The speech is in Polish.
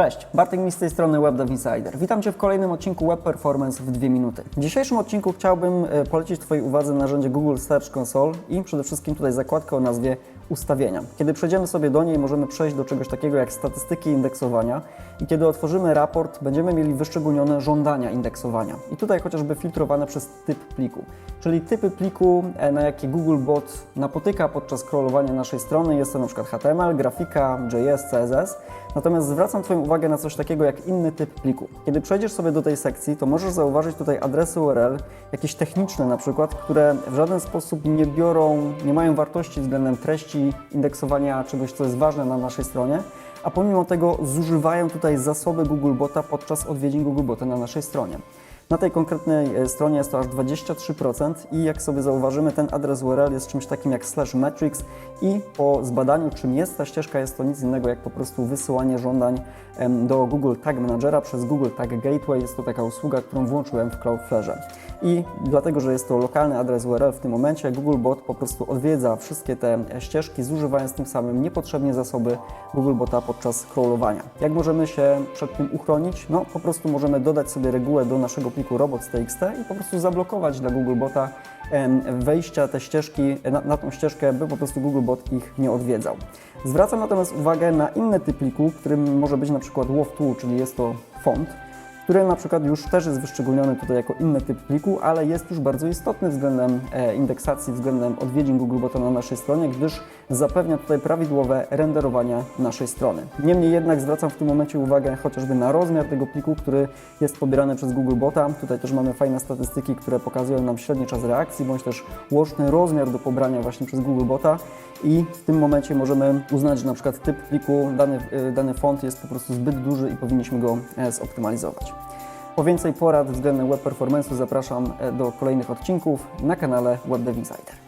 Cześć, Bartek mi z tej strony WebDev Insider. Witam Cię w kolejnym odcinku Web Performance w dwie minuty. W dzisiejszym odcinku chciałbym e, polecić Twojej uwadze narzędzie Google Search Console i przede wszystkim tutaj zakładkę o nazwie ustawienia. Kiedy przejdziemy sobie do niej, możemy przejść do czegoś takiego jak statystyki indeksowania i kiedy otworzymy raport, będziemy mieli wyszczególnione żądania indeksowania. I tutaj chociażby filtrowane przez typ pliku, czyli typy pliku, e, na jakie Googlebot napotyka podczas scrollowania naszej strony. Jest to przykład HTML, grafika, JS, CSS. Natomiast zwracam Twoją uwagę na coś takiego jak inny typ pliku. Kiedy przejdziesz sobie do tej sekcji, to możesz zauważyć tutaj adresy URL, jakieś techniczne na przykład, które w żaden sposób nie biorą, nie mają wartości względem treści indeksowania czegoś, co jest ważne na naszej stronie, a pomimo tego zużywają tutaj zasoby Googlebota podczas odwiedzin Googlebota na naszej stronie. Na tej konkretnej e, stronie jest to aż 23% i jak sobie zauważymy, ten adres URL jest czymś takim jak slash metrics i po zbadaniu, czym jest ta ścieżka, jest to nic innego jak po prostu wysyłanie żądań do Google Tag Managera przez Google Tag Gateway. Jest to taka usługa, którą włączyłem w Cloudflarze. I dlatego, że jest to lokalny adres URL w tym momencie, Googlebot po prostu odwiedza wszystkie te ścieżki, zużywając tym samym niepotrzebnie zasoby Googlebota podczas scrollowania. Jak możemy się przed tym uchronić? No po prostu możemy dodać sobie regułę do naszego pliku robots.txt i po prostu zablokować dla Googlebota wejścia te ścieżki, na, na tą ścieżkę, by po prostu Googlebot ich nie odwiedzał. Zwracam natomiast uwagę na inny typ pliku, którym może być na przykład WOV2, czyli jest to font który na przykład już też jest wyszczególniony tutaj jako inny typ pliku, ale jest już bardzo istotny względem e, indeksacji, względem odwiedzin Googlebota na naszej stronie, gdyż zapewnia tutaj prawidłowe renderowanie naszej strony. Niemniej jednak zwracam w tym momencie uwagę chociażby na rozmiar tego pliku, który jest pobierany przez Googlebota. Tutaj też mamy fajne statystyki, które pokazują nam średni czas reakcji, bądź też łączny rozmiar do pobrania właśnie przez Googlebota i w tym momencie możemy uznać, że na przykład typ pliku, dany, y, dany font jest po prostu zbyt duży i powinniśmy go e, zoptymalizować. Po więcej porad względem web performance'u zapraszam e, do kolejnych odcinków na kanale WebDev Insider.